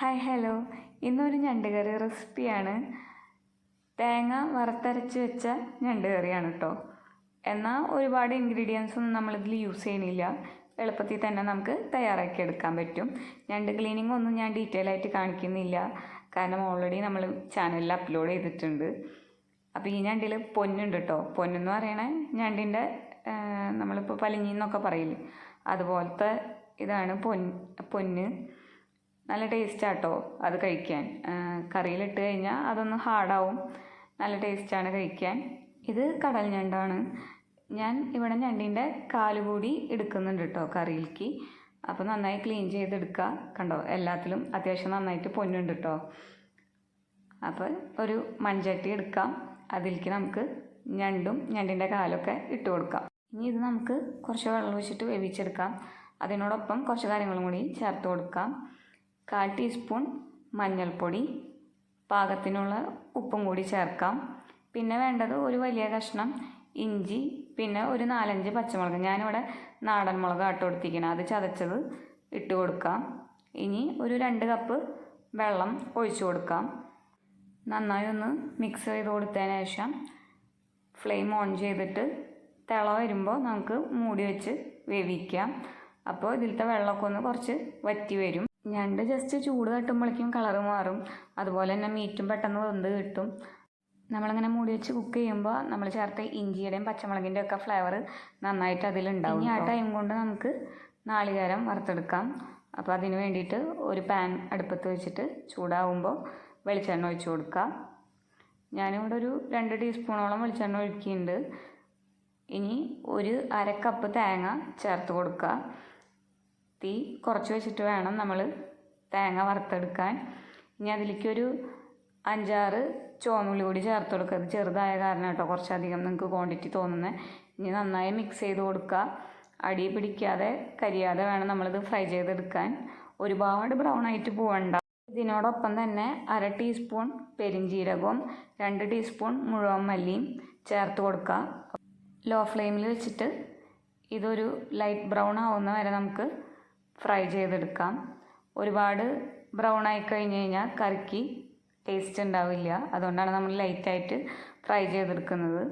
Hi hello. ഇന്നൊരു ഞണ്ട് കറി റെസിപ്പിയാണ്. തേങ്ങ വറുത്തരച്ച് വെച്ച ഞണ്ട് കറിയാണ് കേട്ടോ എന്നാൽ ഒരുപാട് ഇൻഗ്രീഡിയൻസ് ഒന്നും നമ്മളിതിൽ യൂസ് ചെയ്യണില്ല എളുപ്പത്തിൽ തന്നെ നമുക്ക് തയ്യാറാക്കി എടുക്കാൻ പറ്റും. ഞണ്ട് ക്ലീനിങ് ഒന്നും ഞാൻ ഡീറ്റെയിൽ ആയിട്ട് കാണിക്കുന്നില്ല. കാരണം ഓൾറെഡി നമ്മൾ ചാനലിൽ അപ്ലോഡ് ചെയ്തിട്ടുണ്ട്. അപ്പോൾ ഈ ഞണ്ടിൽ പൊന്നുണ്ട് കേട്ടോ പൊന്നെന്ന് പറയണേ ഞണ്ടിന്റെ നമ്മളിപ്പോൾ പലിഞ്ഞിന്നൊക്കെ പറയില്ലേ? അതുപോലത്തെ ഇതാണ് പൊന്ന് പൊന്ന്. നല്ല ടേസ്റ്റാട്ടോ അത് കഴിക്കാൻ. കറിയിലിട്ട് കഴിഞ്ഞാൽ അതൊന്ന് ഹാർഡാവും നല്ല ടേസ്റ്റാണ് കഴിക്കാൻ. ഇത് കടൽ ഞണ്ടാണ്. ഞാൻ ഇവിടെ ഞണ്ടിന്റെ കാൽ കൂടി എടുക്കുന്നുണ്ട് കേട്ടോ കറിയിലേക്ക് അപ്പോൾ നന്നായി ക്ലീൻ ചെയ്തെടുക്കുക കണ്ടോ എല്ലാത്തിലും അത്യാവശ്യം നന്നായിട്ട് പൊന്നുണ്ട് കേട്ടോ അപ്പോൾ ഒരു മൺചട്ടി എടുക്കാം. അതിലേക്ക് നമുക്ക് ഞണ്ടും ഞണ്ടിന്റെ കാലൊക്കെ ഇട്ട് കൊടുക്കാം. ഇനി ഇത് നമുക്ക് കുറച്ച് വെള്ളം ഒഴിച്ചിട്ട് വേവിച്ചെടുക്കാം. അതിനോടൊപ്പം കുറച്ച് കാര്യങ്ങളും കൂടി ചേർത്ത് കൊടുക്കാം. കാൽ ടീസ്പൂൺ മഞ്ഞൾപ്പൊടി പാകത്തിനുള്ള ഉപ്പും കൂടി ചേർക്കാം. പിന്നെ വേണ്ടത് ഒരു വലിയ കഷ്ണം ഇഞ്ചി പിന്നെ ഒരു നാലഞ്ച് പച്ചമുളക്. ഞാനിവിടെ നാടൻ മുളക് ആട്ട് കൊടുത്തിരിക്കണം അത് ചതച്ചത് ഇട്ട് കൊടുക്കാം. ഇനി ഒരു രണ്ട് കപ്പ് വെള്ളം ഒഴിച്ചു കൊടുക്കാം. നന്നായി ഒന്ന് മിക്സ് ചെയ്ത് കൊടുത്തതിന് ശേഷം ഫ്ലെയിം ഓൺ ചെയ്തിട്ട് തിള വരുമ്പോൾ നമുക്ക് മൂടി വെച്ച് വേവിക്കാം. അപ്പോൾ ഇതിലത്തെ വെള്ളമൊക്കെ ഒന്ന് കുറച്ച് വറ്റി വരും. ഞണ്ട് ജസ്റ്റ് ചൂട് തട്ടുമ്പോഴേക്കും കളറ് മാറും. അതുപോലെ തന്നെ മീറ്റും പെട്ടെന്ന് വെന്ത് കിട്ടും. നമ്മളിങ്ങനെ മൂടി വെച്ച് കുക്ക് ചെയ്യുമ്പോൾ നമ്മൾ ചേർത്ത ഇഞ്ചിയുടെയും പച്ചമുളകിന്റെ ഒക്കെ ഫ്ലേവർ നന്നായിട്ട് അതിലുണ്ടാവും ഇനി ആ ടൈം കൊണ്ട് നമുക്ക് നാളികേരം വറുത്തെടുക്കാം. അപ്പോൾ അതിന് വേണ്ടിയിട്ട് ഒരു പാൻ അടുപ്പത്ത് വെച്ചിട്ട് ചൂടാവുമ്പോൾ വെളിച്ചെണ്ണ ഒഴിച്ച് കൊടുക്കാം. ഞാനിവിടെ ഒരു രണ്ട് ടീസ്പൂണോളം വെളിച്ചെണ്ണ ഒഴിക്കുന്നുണ്ട് ഇനി ഒരു അര കപ്പ് തേങ്ങ ചേർത്ത് കൊടുക്കുക തീ കുറച്ച് വെച്ചിട്ട് വേണം നമ്മൾ തേങ്ങ വറുത്തെടുക്കാൻ. ഇനി അതിലേക്കൊരു അഞ്ചാറ് ചുവന്നുള്ളി കൂടി ചേർത്ത് കൊടുക്കുക. അത് ചെറുതായ കാരണം കേട്ടോ കുറച്ചധികം നിങ്ങൾക്ക് ക്വാണ്ടിറ്റി തോന്നുന്നത് ഇനി നന്നായി മിക്സ് ചെയ്ത് കൊടുക്കുക. അടി പിടിക്കാതെ കരിയാതെ വേണം നമ്മളിത് ഫ്രൈ ചെയ്തെടുക്കാൻ. ഒരുപാട് ബ്രൗൺ ആയിട്ട് പോവണ്ട. ഇതിനോടൊപ്പം തന്നെ അര ടീസ്പൂൺ പെരിഞ്ജീരകവും രണ്ട് ടീസ്പൂൺ മുഴുവൻ മല്ലിയും ചേർത്ത് കൊടുക്കുക. ലോ ഫ്ലെയിമിൽ വെച്ചിട്ട് ഇതൊരു ലൈറ്റ് ബ്രൗൺ ആവുന്ന വരെ നമുക്ക് ഫ്രൈ ചെയ്തെടുക്കാം. ഒരുപാട് ബ്രൗൺ ആയി കഴിഞ്ഞ് കഴിഞ്ഞാൽ കറിക്ക് ടേസ്റ്റ് ഉണ്ടാവില്ല. അതുകൊണ്ടാണ് നമ്മൾ ലൈറ്റായിട്ട് ഫ്രൈ ചെയ്തെടുക്കുന്നത്.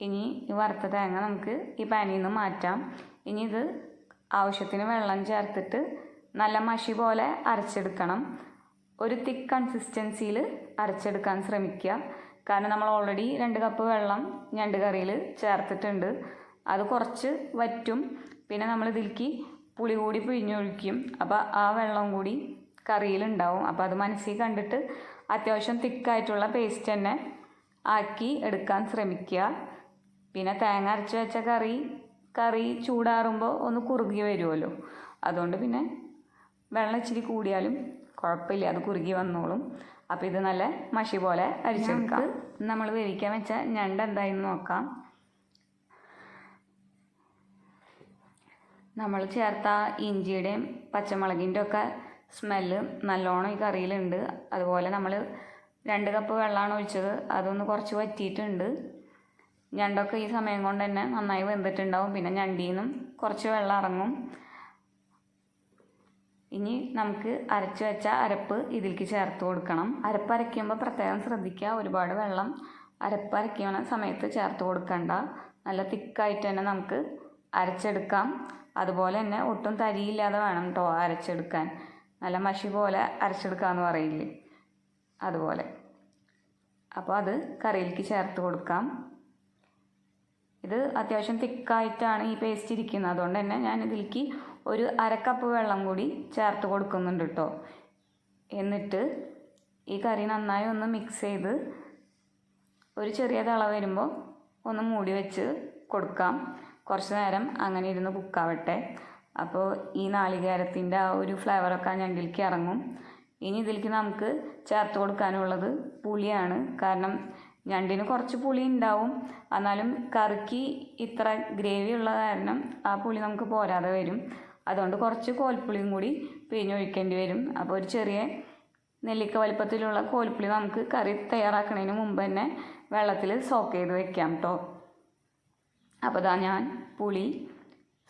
ഇനി ഈ വറുത്ത തേങ്ങ നമുക്ക് ഈ പാനിൽ നിന്ന് മാറ്റാം. ഇനി ഇത് ആവശ്യത്തിന് വെള്ളം ചേർത്തിട്ട് നല്ല മഷി പോലെ അരച്ചെടുക്കണം. ഒരു തിക്ക് കൺസിസ്റ്റൻസിയിൽ അരച്ചെടുക്കാൻ ശ്രമിക്കുക. കാരണം നമ്മൾ ഓൾറെഡി രണ്ട് കപ്പ് വെള്ളം ഞണ്ട് കറിയിൽ ചേർത്തിട്ടുണ്ട്. അത് കുറച്ച് വറ്റും. പിന്നെ നമ്മൾ ഇതിലേക്ക് പുളി കൂടി പിഴിഞ്ഞൊഴിക്കും. അപ്പോൾ ആ വെള്ളം കൂടി കറിയിലുണ്ടാവും. അപ്പോൾ അത് മനസ്സിൽ കണ്ടിട്ട് അത്യാവശ്യം തിക്കായിട്ടുള്ള പേസ്റ്റ് തന്നെ ആക്കി എടുക്കാൻ ശ്രമിക്കുക. പിന്നെ തേങ്ങ അരച്ച് വെച്ച കറി കറി ചൂടാറുമ്പോൾ ഒന്ന് കുറുകി വരുമല്ലോ അതുകൊണ്ട് പിന്നെ വെള്ളം ഇച്ചിരി കൂടിയാലും കുഴപ്പമില്ല. അത് കുറുകി വന്നോളും. അപ്പോൾ ഇത് നല്ല മഷി പോലെ അരിച്ചെടുക്കാം. നമ്മൾ വേവിക്കാൻ വെച്ച ഞണ്ട് എന്തായെന്ന് നോക്കാം. നമ്മൾ ചേർത്ത ഇഞ്ചിയുടെയും പച്ചമുളകിന്റെ ഒക്കെ സ്മെല്ല് നല്ലോണം ഈ കറിയിലുണ്ട്. അതുപോലെ നമ്മൾ രണ്ട് കപ്പ് വെള്ളമാണ് ഒഴിച്ചത്. അതൊന്ന് കുറച്ച് വറ്റിയിട്ടുണ്ട്. ഞണ്ടൊക്കെ ഈ സമയം കൊണ്ട് തന്നെ നന്നായി വെന്തിട്ടുണ്ടാവും. പിന്നെ ഞണ്ടിയിൽ നിന്നും കുറച്ച് വെള്ളം ഇറങ്ങും. ഇനി നമുക്ക് അരച്ച് വെച്ച അരപ്പ് ഇതിലേക്ക് ചേർത്ത് കൊടുക്കണം. അരപ്പ് അരയ്ക്കുമ്പോൾ പ്രത്യേകം ശ്രദ്ധിക്കുക. ഒരുപാട് വെള്ളം അരപ്പ് അരയ്ക്കുന്ന സമയത്ത് ചേർത്ത് കൊടുക്കണ്ട. നല്ല തിക്കായിട്ട് തന്നെ നമുക്ക് അരച്ചെടുക്കാം. അതുപോലെ തന്നെ ഒട്ടും തരിയില്ലാതെ വേണം കേട്ടോ അരച്ചെടുക്കാൻ. നല്ല മഷി പോലെ അരച്ചെടുക്കാമെന്ന് പറയില്ലേ? അതുപോലെ. അപ്പോൾ അത് കറിയിലേക്ക് ചേർത്ത് കൊടുക്കാം. ഇത് അത്യാവശ്യം തിക്കായിട്ടാണ് ഈ പേസ്റ്റ് ഇരിക്കുന്നത്. അതുകൊണ്ട് തന്നെ ഞാൻ ഇതിലേക്ക് ഒരു അരക്കപ്പ് വെള്ളം കൂടി ചേർത്ത് കൊടുക്കുന്നുണ്ട് കേട്ടോ എന്നിട്ട് ഈ കറി നന്നായി ഒന്ന് മിക്സ് ചെയ്ത് ഒരു ചെറിയ തള വരുമ്പോൾ ഒന്ന് മൂടി വെച്ച് കൊടുക്കാം. കുറച്ച് നേരം അങ്ങനെ ഇരുന്ന് കുക്കാവട്ടെ അപ്പോൾ ഈ നാളികേരത്തിന്റെ ആ ഒരു ഫ്ലേവറൊക്കെ ഞണ്ടിലേക്ക് ഇറങ്ങും. ഇനി ഇതിലേക്ക് നമുക്ക് ചേർത്ത് കൊടുക്കാനുള്ളത് പുളിയാണ്. കാരണം ഞണ്ടിന് കുറച്ച് പുളി ഉണ്ടാവും. എന്നാലും കറിക്ക് ഇത്ര ഗ്രേവി ഉള്ള കാരണം ആ പുളി നമുക്ക് പോരാതെ വരും. അതുകൊണ്ട് കുറച്ച് കോൽപ്പുളിയും കൂടി പിഴിഞ്ഞൊഴിക്കേണ്ടി വരും. അപ്പോൾ ഒരു ചെറിയ നെല്ലിക്ക വലിപ്പത്തിലുള്ള കോൽപ്പുളി നമുക്ക് കറി തയ്യാറാക്കുന്നതിന് മുമ്പ് തന്നെ വെള്ളത്തിൽ സോക്ക് ചെയ്ത് വെക്കാം കേട്ടോ അപ്പോൾ ഇതാ ഞാൻ പുളി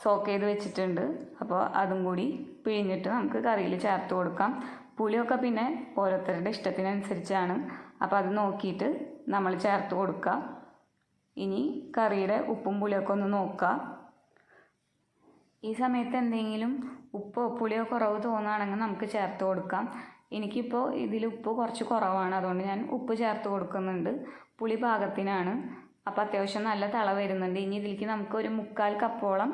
സോക്ക് ചെയ്ത് വെച്ചിട്ടുണ്ട്. അപ്പോൾ അതും കൂടി പിഴിഞ്ഞിട്ട് നമുക്ക് കറിയിൽ ചേർത്ത് കൊടുക്കാം. പുളിയൊക്കെ പിന്നെ ഓരോരുത്തരുടെ ഇഷ്ടത്തിനനുസരിച്ചാണ്. അപ്പോൾ അത് നോക്കിയിട്ട് നമ്മൾ ചേർത്ത് കൊടുക്കുക ഇനി കറിയുടെ ഉപ്പും പുളിയൊക്കെ ഒന്ന് നോക്കുക ഈ സമയത്ത് എന്തെങ്കിലും ഉപ്പോ പുളിയോ കുറവ് തോന്നുകയാണെങ്കിൽ നമുക്ക് ചേർത്ത് കൊടുക്കാം. എനിക്കിപ്പോൾ ഇതിൽ ഉപ്പ് കുറച്ച് കുറവാണ്. അതുകൊണ്ട് ഞാൻ ഉപ്പ് ചേർത്ത് കൊടുക്കുന്നുണ്ട്. പുളി പാകത്തിനാണ്. അപ്പോൾ അത്യാവശ്യം നല്ല തള വരുന്നുണ്ട്. ഇനി ഇതിലേക്ക് നമുക്ക് ഒരു മുക്കാൽ കപ്പോളം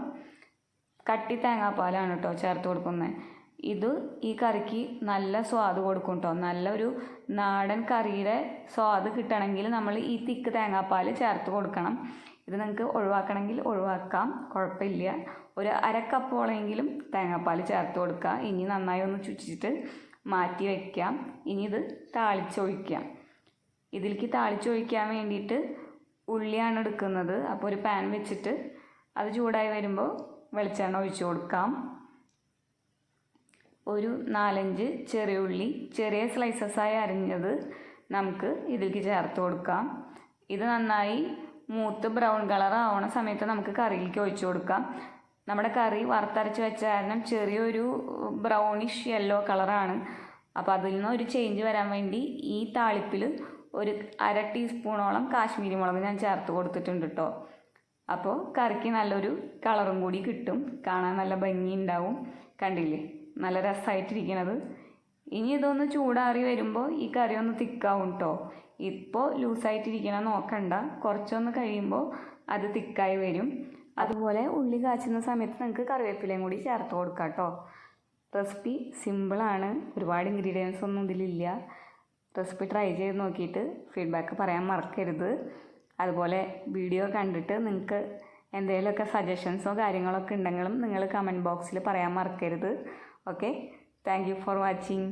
കട്ടി തേങ്ങാപ്പാലാണ് കേട്ടോ ചേർത്ത് കൊടുക്കുന്നത് ഇത് ഈ കറിക്ക് നല്ല സ്വാദ് കൊടുക്കും കേട്ടോ നല്ലൊരു നാടൻ കറിയുടെ സ്വാദ് കിട്ടണമെങ്കിൽ നമ്മൾ ഈ തിക്ക് തേങ്ങാപ്പാൽ ചേർത്ത് കൊടുക്കണം. ഇത് നിങ്ങൾക്ക് ഒഴിവാക്കണമെങ്കിൽ ഒഴിവാക്കാം. കുഴപ്പമില്ല. ഒരു അര കപ്പോളെങ്കിലും തേങ്ങാപ്പാൽ ചേർത്ത് കൊടുക്കുക. ഇനി നന്നായി ഒന്ന് ചുറ്റിച്ചിട്ട് മാറ്റി വയ്ക്കാം ഇനി ഇത് താളിച്ചൊഴിക്കാം. ഇതിലേക്ക് താളിച്ചൊഴിക്കാൻ വേണ്ടിയിട്ട് ഉള്ളിയാണ് എടുക്കുന്നത്. അപ്പോൾ ഒരു പാൻ വെച്ചിട്ട് അത് ചൂടായി വരുമ്പോൾ വെളിച്ചെണ്ണ ഒഴിച്ചു കൊടുക്കാം. ഒരു നാലഞ്ച് ചെറിയ ഉള്ളി ചെറിയ സ്ലൈസസായി അരിഞ്ഞത് നമുക്ക് ഇതിലേക്ക് ചേർത്ത് കൊടുക്കാം. ഇത് നന്നായി മൂത്ത് ബ്രൗൺ കളർ ആവണ സമയത്ത് നമുക്ക് കറിയിലേക്ക് ഒഴിച്ചു കൊടുക്കാം. നമ്മുടെ കറി വറുത്തരച്ച് വെച്ച കാരണം ചെറിയൊരു ബ്രൗണിഷ് യെല്ലോ കളറാണ് അപ്പോൾ അതിൽ നിന്ന് ഒരു ചേഞ്ച് വരാൻ വേണ്ടി ഈ താളിപ്പിൽ ഒരു അര ടീസ്പൂണോളം കാശ്മീരി മുളക് ഞാൻ ചേർത്ത് കൊടുത്തിട്ടുണ്ട് കേട്ടോ അപ്പോൾ കറിക്ക് നല്ലൊരു കളറും കൂടി കിട്ടും. കാണാൻ നല്ല ഭംഗി ഉണ്ടാവും കണ്ടില്ലേ? നല്ല രസമായിട്ടിരിക്കണത് ഇനി ഇതൊന്ന് ചൂടാറി വരുമ്പോൾ ഈ കറി ഒന്ന് തിക്കാവും കേട്ടോ ഇപ്പോൾ ലൂസായിട്ടിരിക്കണം നോക്കണ്ട. കുറച്ചൊന്ന് കഴിയുമ്പോൾ അത് തിക്കായി വരും. അതുപോലെ ഉള്ളി കാച്ചുന്ന സമയത്ത് നിങ്ങൾക്ക് കറിവേപ്പിലയും കൂടി ചേർത്ത് കൊടുക്കാം കേട്ടോ റെസിപ്പി സിമ്പിളാണ്. ഒരുപാട് ഇൻഗ്രീഡിയൻസ് ഒന്നും ഇതിലില്ല. റെസിപ്പി ട്രൈ ചെയ്ത് നോക്കിയിട്ട് ഫീഡ്ബാക്ക് പറയാൻ മറക്കരുത്. അതുപോലെ വീഡിയോ കണ്ടിട്ട് നിങ്ങൾക്ക് എന്തെങ്കിലുമൊക്കെ സജഷൻസോ കാര്യങ്ങളൊക്കെ ഉണ്ടെങ്കിലും നിങ്ങൾ കമന്റ് ബോക്സിൽ പറയാൻ മറക്കരുത്. Okay thank you for watching